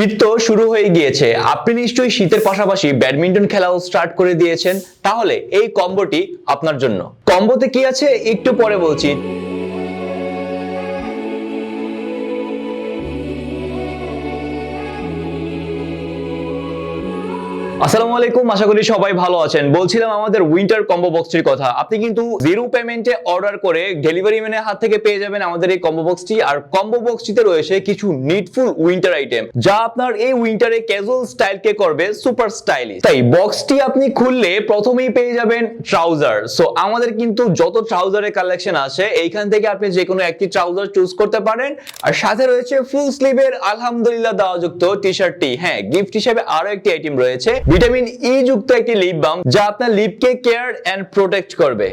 শীত তো শুরু হয়ে গিয়েছে। আপনি নিশ্চয়ই শীতের পাশাপাশি ব্যাডমিন্টন খেলাও স্টার্ট করে দিয়েছেন। তাহলে এই কম্বোটি আপনার জন্য। কম্বোতে কি আছে? একটু পরে বলছি। আসসালামু আলাইকুম, আশা করি সবাই ভালো আছেন। বলছিলাম আমাদের উইন্টার কম্বো বক্সটির কথা। আপনি কিন্তু জিরো পেমেন্টে অর্ডার করে ডেলিভারি ম্যানের হাত থেকে পেয়ে যাবেন আমাদের এই কম্বো বক্সটি আর কম্বো বক্সটিতে রয়েছে কিছু নিডফুল উইন্টার আইটেম যা আপনার এই উইন্টারে ক্যাজুয়াল স্টাইলকে করবে সুপার স্টাইলিশ তাই বক্সটি আপনি খুললে প্রথমেই পেয়ে যাবেন ট্রাউজার সো আমাদের কিন্তু যত ট্রাউজারের কালেকশন আছে, এইখান থেকে আপনি যে কোনো একটি ট্রাউজার চুজ করতে পারেন। আর সাথে রয়েছে ফুল স্লিভের আলহামদুলিল্লাহ দেওয়াযুক্ত টি শার্টটি হ্যাঁ গিফট হিসেবে আরও একটি আইটেম রয়েছে। ভিটামিন ই যুক্ত একটি লিপ বাম যা আপনার লিপকে কেয়ার অ্যান্ড প্রোটেক্ট করবে।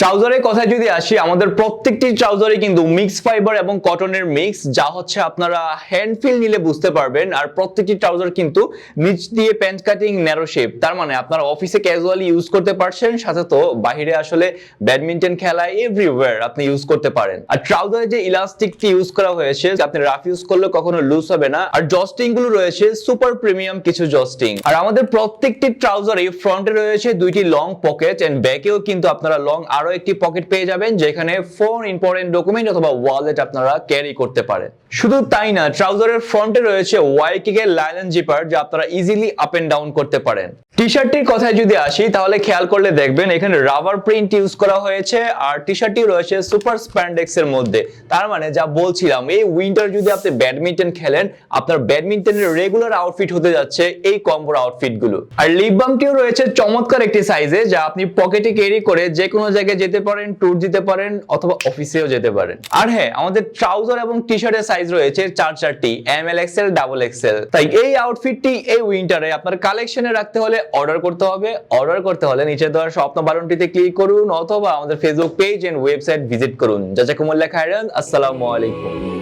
ট্রাউজারের কথায় যদি আসি, আমাদের প্রত্যেকটি ট্রাউজারে কিন্তু মিক্স ফাইবার এবং কটনের মিক্স যা হচ্ছে আপনারা হ্যান্ড ফিল নিলে বুঝতে পারবেন। আর প্রত্যেকটি ট্রাউজার কিন্তু নিচ দিয়ে প্যান্ট কাটিং ন্যারো শেপ তার মানে আপনারা অফিসে ক্যাজুয়ালি ইউজ করতে পারছেন, সাথে তো বাইরে আসলে ব্যাডমিন্টন খেলায় এভরিওয়্যার আপনি ইউজ করতে পারেন। আর ট্রাউজারে যে ইলাস্টিকটি ইউজ করা হয়েছে আপনি রাফ ইউজ করলে কখনো লুজ হবে না। আর জস্টিংগুলো রয়েছে সুপার প্রিমিয়াম কিছু জস্টিং আর আমাদের প্রত্যেকটি ট্রাউজারে ফ্রন্টে রয়েছে দুইটি লং পকেট এন্ড ব্যাকেও কিন্তু আপনারা লং আরও একটি পকেট পেয়ে যাবেন, যেখানে ফোন ইম্পর্টেন্ট ডকুমেন্ট অথবা ওয়ালেট আপনারা ক্যারি করতে পারেন। শুধু তাই না ট্রাউজারের ফ্রন্টে রয়েছে ওয়াইকিক এর লাইলেন জিপার যা আপনারা ইজিলি আপ এন্ড ডাউন করতে পারেন। টি শার্টটির কথায় যদি আসি, তাহলে খেয়াল করলে দেখবেন এখানে রাবার প্রিন্ট ইউজ করা হয়েছে আর টি শার্টটি রয়েছে সুপার স্প্যান্ডেক্স এর মধ্যে। তার মানে যা বলছিলাম, এই উইন্টার যদি আপনি ব্যাডমিন্টন খেলেন, আপনার ব্যাডমিন্টনের রেগুলার আউটফিট হতে যাচ্ছে এই কম্বোর আউটফিটগুলো। আর লিপ বামটিও রয়েছে চমৎকার একটি সাইজে যা আপনি পকেটে ক্যারি করে যে কোনো জায়গায় যেতে পারেন ট্যুর দিতে পারেন, অথবা অফিসেও যেতে পারেন। আর হ্যাঁ আমাদের ট্রাউজার এবং টি শার্টের সাইজ রয়েছে চার চারটি M L XL double XL তাই এই আউটফিটটি এই উইন্টারে আপনার কালেকশনে রাখতে হলে অর্ডার করতে হবে অর্ডার করতে হলে নিচে দেওয়া স্বপ্ন বারণটিতে ক্লিক করুন অথবা আমাদের Facebook page and website visit করুন। জাজাকুমুল্লাহ খায়রান আসসালামু আলাইকুম।